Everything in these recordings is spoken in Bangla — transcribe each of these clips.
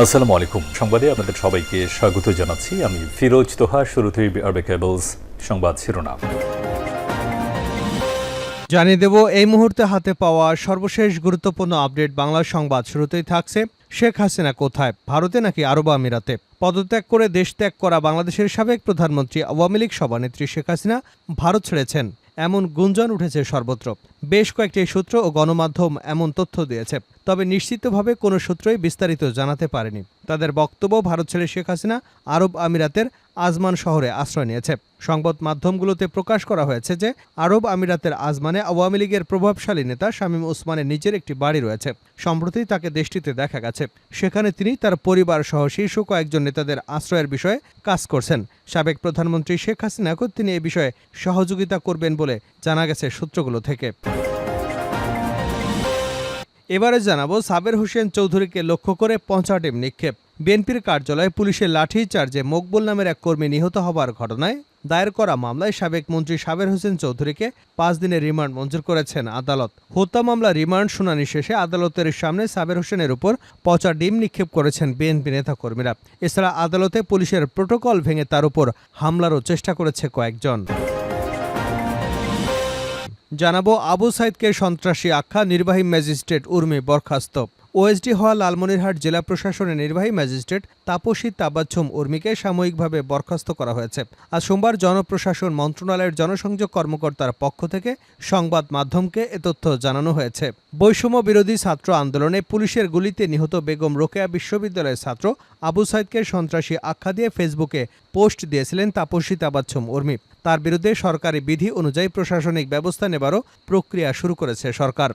আসসালামু আলাইকুম। সংবাদে আপনাদের সবাইকে স্বাগত জানাচ্ছি। আমি ফিরোজ তোহা, শুরুতেই আরবে কেবলস সংবাদ শিরোনাম। জানিয়ে দেব, এই মুহূর্তে হাতে পাওয়া সর্বশেষ গুরুত্বপূর্ণ আপডেট বাংলা সংবাদ শুরুতেই থাকছে। শেখ হাসিনা কোথায়? ভারতে নাকি আরব আমিরাতে? পদত্যাগ করে দেশ ত্যাগ করা বাংলাদেশের সাবেক প্রধানমন্ত্রী আওয়ামী লীগ সভানেত্রী শেখ হাসিনা ভারত ছেড়েছেন। এমন গুঞ্জন উঠেছে সর্বত্র। বেশ কয়েকটি সূত্র ও গণমাধ্যম এমন তথ্য দিয়েছে, তবে নিশ্চিতভাবে কোনো সূত্রই বিস্তারিত জানাতে পারেনি। তাদের বক্তব্য ভারত ছেড়ে শেখ হাসিনা আরব আমিরাতের আজমান শহরে আশ্রয় নিয়েছে। সংবাদ মাধ্যমগুলোতে প্রকাশ করা হয়েছে যে, আরব আমিরাতের আজমানে আওয়ামী লীগের প্রভাবশালী নেতা শামীম ওসমানের নিজের একটি বাড়ি রয়েছে। সম্প্রতি তাকে দেশটিতে দেখা গেছে। সেখানে তিনি তার পরিবার সহ শীর্ষ কয়েকজন নেতাদের আশ্রয়ের বিষয়ে কাজ করছেন। সাবেক প্রধানমন্ত্রী শেখ হাসিনাকেও তিনি এ বিষয়ে সহযোগিতা করবেন বলে জানা গেছে সূত্রগুলো থেকে। এবারে জানাব সাবের হোসেন চৌধুরীকে লক্ষ্য করে পঞ্চাটিম নিক্ষেপ। বিএনপির কার্যালয়ে পুলিশের লাঠি চার্জে মকবুল নামের এক কর্মী নিহত হবার ঘটনায় দায়ের করা মামলায় সাবেক মন্ত্রী সাবের হোসেন চৌধুরীকে পাঁচ দিনের রিমান্ড মঞ্জুর করেছেন আদালত। হত্যা মামলা রিমান্ড শুনানি শেষে আদালতের সামনে সাবের হোসেনের উপর পচা ডিম নিক্ষেপ করেছেন বিএনপি নেতাকর্মীরা। এছাড়া আদালতে পুলিশের প্রোটোকল ভেঙে তার উপর হামলারও চেষ্টা করেছে কয়েকজন। জানাব আবু সাইদকে সন্ত্রাসী আখ্যা, নির্বাহী ম্যাজিস্ট্রেট উর্মি বরখাস্ত। ওএসডি হওয়া লালমনিরহাট জেলা প্রশাসনের নির্বাহী ম্যাজিস্ট্রেট তাপসী তাবাচ্ছুম উর্মিকে সাময়িকভাবে বরখাস্ত করা হয়েছে। আজ সোমবার জনপ্রশাসন মন্ত্রণালয়ের জনসংযোগ কর্মকর্তার পক্ষ থেকে সংবাদ মাধ্যমকে এ তথ্য জানানো হয়েছে। বৈষম্য বিরোধী ছাত্র আন্দোলনে পুলিশের গুলিতে নিহত বেগম রোকেয়া বিশ্ববিদ্যালয়ের ছাত্র আবু সাইদকে সন্ত্রাসী আখ্যা দিয়ে ফেসবুকে পোস্ট দিয়েছিলেন তাপসী তাবাচ্ছুম উর্মি। তার বিরুদ্ধে সরকারি বিধি অনুযায়ী প্রশাসনিক ব্যবস্থা নেবারও প্রক্রিয়া শুরু করেছে সরকার।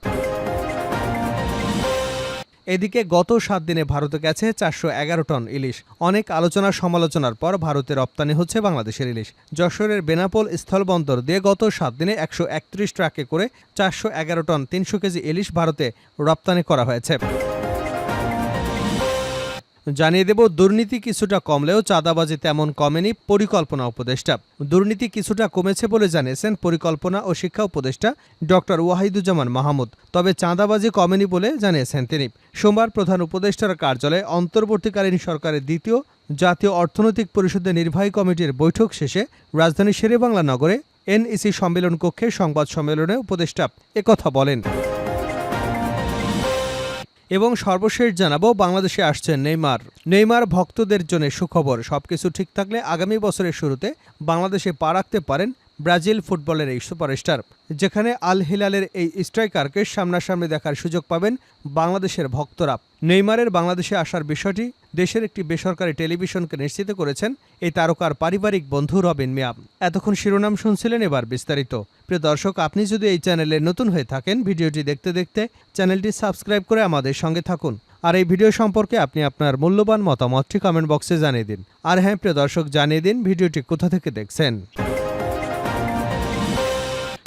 এদিকে গত সাত দিনে ভারতে গেছে চারশো এগারো টন ইলিশ। অনেক আলোচনা সমালোচনার পর ভারতে রপ্তানি হচ্ছে বাংলাদেশের ইলিশ। যশোরের বেনাপোল স্থলবন্দর দিয়ে গত সাত দিনে একশো একত্রিশ ট্রাকে করে চারশো এগারো টন তিনশো কেজি ইলিশ ভারতে রপ্তানি করা হয়েছে। জানিয়ে দেব, দুর্নীতি কিছুটা কমলেও চাঁদাবাজি তেমন কমেনি পরিকল্পনা উপদেষ্টা। দুর্নীতি কিছুটা কমেছে বলে জানিয়েছেন পরিকল্পনা ও শিক্ষা উপদেষ্টা ডক্টর ওয়াহিদুজ্জামান মাহমুদ। তবে চাঁদাবাজি কমেনি বলে জানিয়েছেন তিনি। সোমবার প্রধান উপদেষ্টার কার্যালয়ে অন্তর্বর্তীকালীন সরকারের দ্বিতীয় জাতীয় অর্থনৈতিক পরিষদের নির্বাহী কমিটির বৈঠক শেষে রাজধানী শেরেবাংলা নগরে এনইসি সম্মেলন কক্ষে সংবাদ সম্মেলনে উপদেষ্টা একথা বলেন। এবং সর্বশেষ জানাব, বাংলাদেশে আসছেন নেইমার। নেইমার ভক্তদের জন্য সুখবর। সবকিছু ঠিক থাকলে আগামী বছরের শুরুতে বাংলাদেশে পা রাখতে পারেন ব্রাজিল ফুটবলের এই সুপারস্টার, যেখানে আল হিলালের এই স্ট্রাইকারকে সামনাসামনি দেখার সুযোগ পাবেন বাংলাদেশের ভক্তরা। নেইমারের বাংলাদেশে আসার বিষয়টি দেশের একটি বেসরকারি টেলিভিশনকে নিশ্চিত করেছেন এই তারকার পারিবারিক বন্ধু রবিন মিয়া। এতক্ষণ শিরোনাম শুনছিলেন এবার বিস্তারিত। প্রিয় দর্শক, আপনি যদি এই চ্যানেলে নতুন হয়ে থাকেন, ভিডিওটি দেখতে দেখতে চ্যানেলটি সাবস্ক্রাইব করে আমাদের সঙ্গে থাকুন। আর এই ভিডিও সম্পর্কে আপনি আপনার মূল্যবান মতামতটি কমেন্ট বক্সে জানিয়ে দিন। আর হ্যাঁ প্রিয় দর্শক, জানিয়ে দিন ভিডিওটি কোথা থেকে দেখছেন।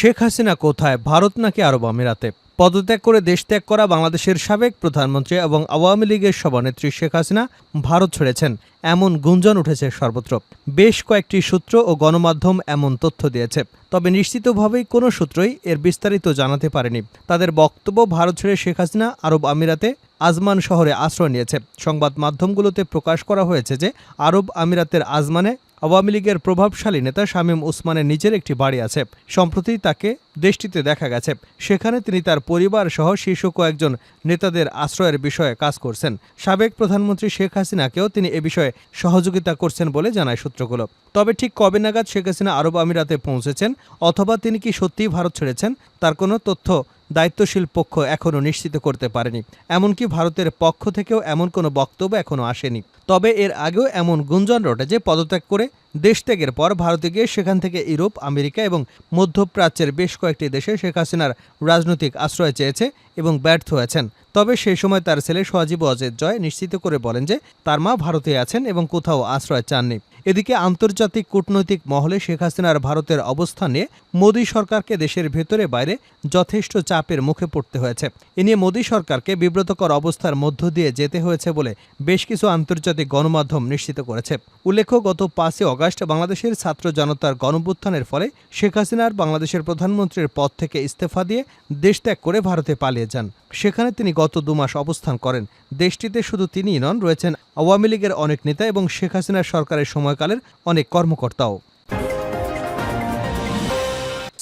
শেখ হাসিনা কোথায়, ভারত নাকি আরব আমিরাতে? পদত্যাগ করে দেশ ত্যাগ করা বাংলাদেশের সাবেক প্রধানমন্ত্রী এবং আওয়ামী লীগের সভানেত্রী শেখ হাসিনা ভারত ছেড়েছেন। এমন গুঞ্জন উঠেছে সর্বত্র। বেশ কয়েকটি সূত্র ও গণমাধ্যম এমন তথ্য দিয়েছে। তবে নিশ্চিতভাবেই কোনো সূত্রই এর বিস্তারিত জানাতে পারেনি। তাদের বক্তব্য, ভারত ছেড়ে শেখ হাসিনা আরব আমিরাতে আজমান শহরে আশ্রয় নিয়েছে। সংবাদ মাধ্যমগুলোতে প্রকাশ করা হয়েছে যে, আরব আমিরাতের আজমানে আওয়ামী লীগের প্রভাবশালী নেতা শামীম ওসমানের নিজের একটি বাড়ি আছে। সম্প্রতি তাকে দেশটিতে দেখা গেছে। সেখানে তিনি তার পরিবার সহ শীর্ষ কয়েকজন নেতাদের আশ্রয়ের বিষয়ে কাজ করছেন। সাবেক প্রধানমন্ত্রী শেখ হাসিনাকেও তিনি এ বিষয়ে সহযোগিতা করছেন বলে জানায় সূত্রগুলো। তবে ঠিক কবে নাগাদ শেখ হাসিনা আরব আমিরাতে পৌঁছেছেন অথবা তিনি কি সত্যিই ভারত ছেড়েছেন, তার কোনো তথ্য দায়িত্বশীল পক্ষ এখনও নিশ্চিত করতে পারেনি। এমনকি ভারতের পক্ষ থেকেও এমন কোনো বক্তব্য এখনও আসেনি। তবে এর আগেও এমন গুঞ্জন রটে যে পদত্যাগ করে দেশ ত্যাগের পর ভারতে গিয়ে সেখান থেকে ইউরোপ, আমেরিকা এবং মধ্যপ্রাচ্যের বেশ কয়েকটি দেশে শেখ হাসিনার রাজনৈতিক আশ্রয় চেয়েছে এবং ব্যর্থ হয়েছেন। তবে সেই সময় তার ছেলে সজীব অজের জয় নিশ্চিত করে বলেন যে তার মা ভারতে আছেন এবং কোথাও আশ্রয় চাননি। এদিকে আন্তর্জাতিক কূটনৈতিক মহলে শেখ হাসিনার ভারতের অবস্থান নিয়ে মোদী সরকারকে দেশের ভেতরে বাইরে যথেষ্ট চাপের মুখে পড়তে হয়েছে। এ নিয়ে মোদী সরকারকে বিব্রতকর অবস্থার মধ্য দিয়ে যেতে হয়েছে বলে বেশ কিছু আন্তর্জাতিক গণমাধ্যম নিশ্চিত করেছে। উল্লেখ্য, গত পাঁচই আগস্ট বাংলাদেশের ছাত্র জনতার গণভ্যুত্থানের ফলে শেখ হাসিনার বাংলাদেশের প্রধানমন্ত্রীর পদ থেকে ইস্তফা দিয়ে দেশ ত্যাগ করে ভারতে পালিয়ে যান। সেখানে তিনি গত দু মাস অবস্থান করেন। দেশটিতে শুধু তিনিই নন, রয়েছেন আওয়ামী লীগের অনেক নেতা এবং শেখ হাসিনার সরকারের সময়কালের অনেক কর্মকর্তাও।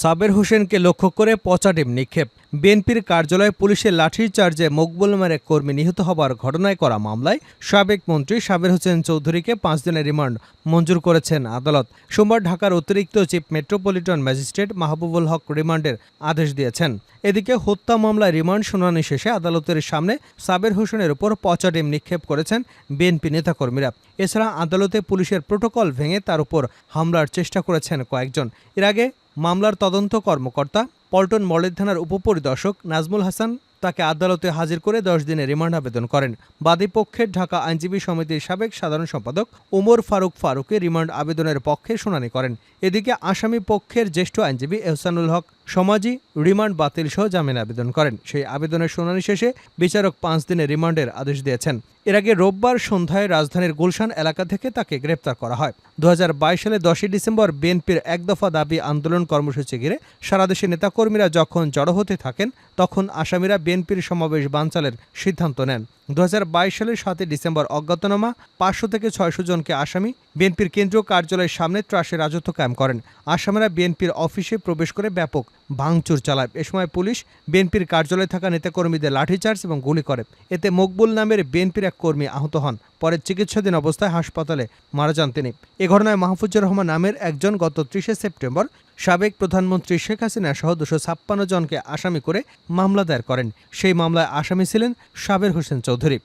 সাবের হোসেনকে লক্ষ্য করে পচা ডিম নিক্ষেপ। বিএনপির কার্যালয়ে পুলিশের লাঠির চার্জে মকবুল নামের এক কর্মী নিহত হবার ঘটনায় করা মামলায় সাবেক মন্ত্রী সাবের হোসেন চৌধুরীকে পাঁচ দিনের রিমান্ড মঞ্জুর করেছেন আদালত। সোমবার ঢাকার অতিরিক্ত chief metropolitan magistrate Mahbubul Haque রিমান্ডের আদেশ দিয়েছেন। এদিকে হত্যা মামলায় রিমান্ড শুনানি শেষে আদালতের সামনে সাবের হোসেনের উপর পচা ডিম নিক্ষেপ করেছেন বিএনপি নেতাকর্মীরা। এছাড়া আদালতে পুলিশের প্রোটোকল ভেঙে তার উপর হামলার চেষ্টা করেছেন কয়েকজন। এর আগে মামলার তদন্ত কর্মকর্তা পল্টন মডেল থানার উপপরিদর্শক নাজমুল হাসান তাকে আদালতে হাজির করে দশ দিনের রিমান্ড আবেদন করেন। বাদী পক্ষের ঢাকা আইনজীবী সমিতির সাবেক সাধারণ সম্পাদক ওমর ফারুক ফারুকে রিমান্ড আবেদনের পক্ষে শুনানি করেন। এদিকে আসামি পক্ষের জ্যেষ্ঠ আইনজীবী এহসানুল হক সমাজি রিমান্ড বাতিল সহ জামিন আবেদন করেন। সেই আবেদনের শুনানি শেষে বিচারক পাঁচ দিনের রিমান্ডের আদেশ দিয়েছেন। এর আগে রোববার সন্ধ্যায় রাজধানীর গুলশান এলাকা থেকে তাকে গ্রেপ্তার করা হয়। দু হাজার বাইশ সালে দশই ডিসেম্বর বিএনপির এক দফা দাবি আন্দোলন কর্মসূচি ঘিরে সারা দেশে নেতাকর্মীরা যখন জড়ো হতে থাকেন, তখন আসামিরা বিএনপির সমাবেশ বানচালের সিদ্ধান্ত নেন। দুই হাজার বাইশ সালের সাতই ডিসেম্বর অজ্ঞাতনামা, পাঁচশো থেকে ছয়শো জনকে আসামি বিএনপির কেন্দ্রীয় কার্যালয়ের সামনে ত্রাসে রাজত্ব কায়েম করেন। আসামিরা বিএনপির অফিসে প্রবেশ করে ব্যাপক ভাঙচুর চালায়। এ সময় পুলিশ বিএনপির কার্যালয়ে থাকা নেতাকর্মীদের লাঠিচার্জ এবং গুলি করে। এতে মকবুল নামের বিএনপির এক কর্মী আহত হন। পরে চিকিৎসাধীন অবস্থায় হাসপাতালে মারা যান তিনি। এ ঘটনায় মাহফুজুর রহমান নামের একজন গত ত্রিশে সেপ্টেম্বর সাবেক প্রধানমন্ত্রী শেখ হাসিনা সহ দুশো ছাপ্পান্ন জনকে আসামি করে মামলা দায়ের করেন। সেই মামলায় আসামি ছিলেন সাবের হোসেন চৌধুরী।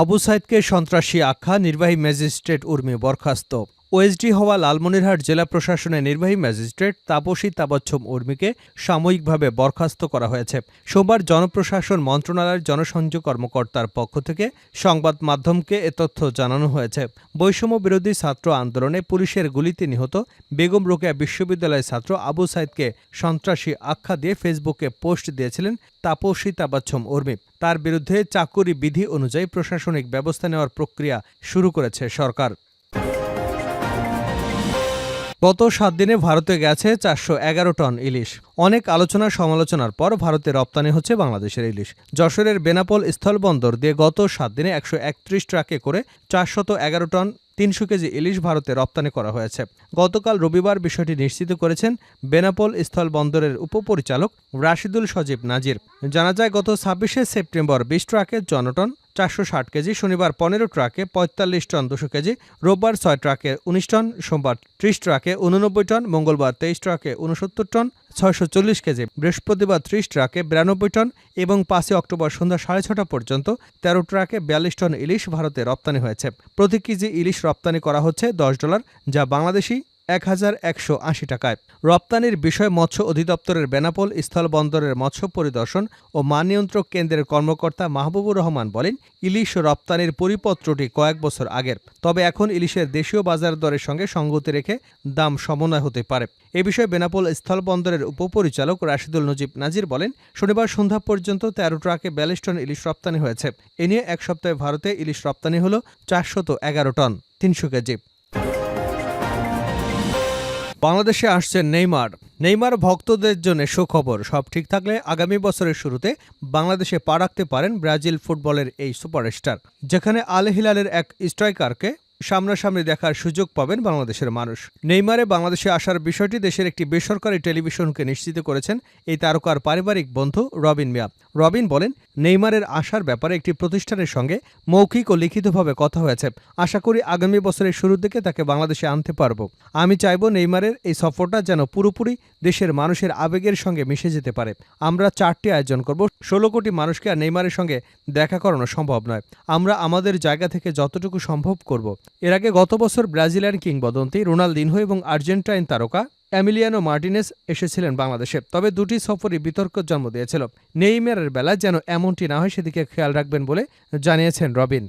আবু সাইদকে সন্ত্রাসী আখ্যা, নির্বাহী ম্যাজিস্ট্রেট উর্মি বরখাস্ত। ওএসডি হওয়া লালমনিরহাট জেলা প্রশাসনের নির্বাহী ম্যাজিস্ট্রেট তাপসী তাবচ্ছম উর্মিকে সাময়িকভাবে বরখাস্ত করা হয়েছে। সোমবার জনপ্রশাসন মন্ত্রণালয়ের জনসংযোগ কর্মকর্তার পক্ষ থেকে সংবাদ মাধ্যমকে এ তথ্য জানানো হয়েছে। বৈষম্য বিরোধী ছাত্র আন্দোলনে পুলিশের গুলিতে নিহত বেগম রোকেয়া বিশ্ববিদ্যালয়ের ছাত্র আবু সাইদকে সন্ত্রাসী আখ্যা দিয়ে ফেসবুকে পোস্ট দিয়েছিলেন তাপসী তাবাচ্ছম উর্মি। তার বিরুদ্ধে চাকুরি বিধি অনুযায়ী প্রশাসনিক ব্যবস্থা নেওয়ার প্রক্রিয়া শুরু করেছে সরকার। গত সাত দিনে ভারতে গেছে চারশো এগারো টন ইলিশ। অনেক আলোচনা সমালোচনার পর ভারতে রপ্তানি হচ্ছে বাংলাদেশের ইলিশ। যশোরের বেনাপোল স্থলবন্দর দিয়ে গত সাত দিনে একশো একত্রিশ ট্রাকে করে চারশত এগারো টন তিনশো কেজি ইলিশ ভারতে রপ্তানি করা হয়েছে। গতকাল রবিবার বিষয়টি নিশ্চিত করেছেন বেনাপোল স্থলবন্দরের উপপরিচালক রাশিদুল সজীব নাজির। জানা যায়, গত ছাব্বিশে সেপ্টেম্বর বিশ ট্রাকে জনটন চারশো ষাট কেজি, শনিবার পনেরো ট্রাকে পঁয়তাল্লিশ টন দুশো কেজি, রোববার ছয় ট্রাকে উনিশ টন, সোমবার ত্রিশ ট্রাকে উননব্বই টন, মঙ্গলবার তেইশ ট্রাকে উনসত্তর টন, ছয়শো চল্লিশ কেজি, বৃহস্পতিবার ত্রিশ ট্রাকে বিরানব্বই টন এবং পাঁচই অক্টোবর সন্ধ্যা সাড়ে ছটা পর্যন্ত তেরো ট্রাকে বিয়াল্লিশ টন ইলিশ ভারতে রপ্তানি হয়েছে। প্রতি কেজি ইলিশ রপ্তানি করা হচ্ছে দশ ডলার, যা বাংলাদেশি এক হাজার একশো আশি টাকায়। রপ্তানির বিষয় মৎস্য অধিদপ্তরের বেনাপোল স্থলবন্দরের মৎস্য পরিদর্শন ও মান নিয়ন্ত্রক কেন্দ্রের কর্মকর্তা মাহবুবুর রহমান বলেন, ইলিশ রপ্তানির পরিপত্রটি কয়েক বছর আগের, তবে এখন ইলিশের দেশীয় বাজার দরের সঙ্গে সঙ্গতি রেখে দাম সমন্বয় হতে পারে। এ বিষয়ে বেনাপোল স্থলবন্দরের উপপরিচালক রাশিদুল নজিব নাজির বলেন, শনিবার সন্ধ্যা পর্যন্ত তেরো ট্রাকে বিয়াল্লিশ টন ইলিশ রপ্তানি হয়েছে। এ নিয়ে এক সপ্তাহে ভারতে ইলিশ রপ্তানি হল চারশত এগারো টন, তিনশো কেজি। বাংলাদেশে আসছেন নেইমার। নেইমার ভক্তদের জন্য সুখবর। সব ঠিক থাকলে আগামী বছরের শুরুতে বাংলাদেশে পা রাখতে পারেন ব্রাজিল ফুটবলের এই সুপারস্টার, যেখানে আল হিলালের এক স্ট্রাইকারকে সামনাসামনি দেখার সুযোগ পাবেন বাংলাদেশের মানুষ। নেইমারে বাংলাদেশে আসার বিষয়টি দেশের একটি বেসরকারি টেলিভিশনকে নিশ্চিত করেছেন এই তারকার পারিবারিক বন্ধু রবিন মিয়া। রবিন বলেন, নেইমারের আসার ব্যাপারে একটি প্রতিষ্ঠানের সঙ্গে মৌখিক ও লিখিতভাবে কথা হয়েছে। আশা করি আগামী বছরের শুরুর দিকে তাকে বাংলাদেশে আনতে পারব। আমি চাইব নেইমারের এই সফরটা যেন পুরোপুরি দেশের মানুষের আবেগের সঙ্গে মিশে যেতে পারে। আমরা চারটি আয়োজন করব। ষোলো কোটি মানুষকে আর নেইমারের সঙ্গে দেখা করানো সম্ভব নয়। আমরা আমাদের জায়গা থেকে যতটুকু সম্ভব করব। এর আগে গত বছর ব্রাজিলিয়ান কিংবদন্তি রোনালদিনহো এবং আর্জেন্টাইন তারকা অ্যামিলিয়ানো মার্টিনেস এসেছিলেন বাংলাদেশে, তবে দুটি সফরই বিতর্ক জন্ম দিয়েছিল। নেইমারের বেলা যেন এমনটি না হয়, সেদিকে খেয়াল রাখবেন বলে জানিয়েছেন রবিন।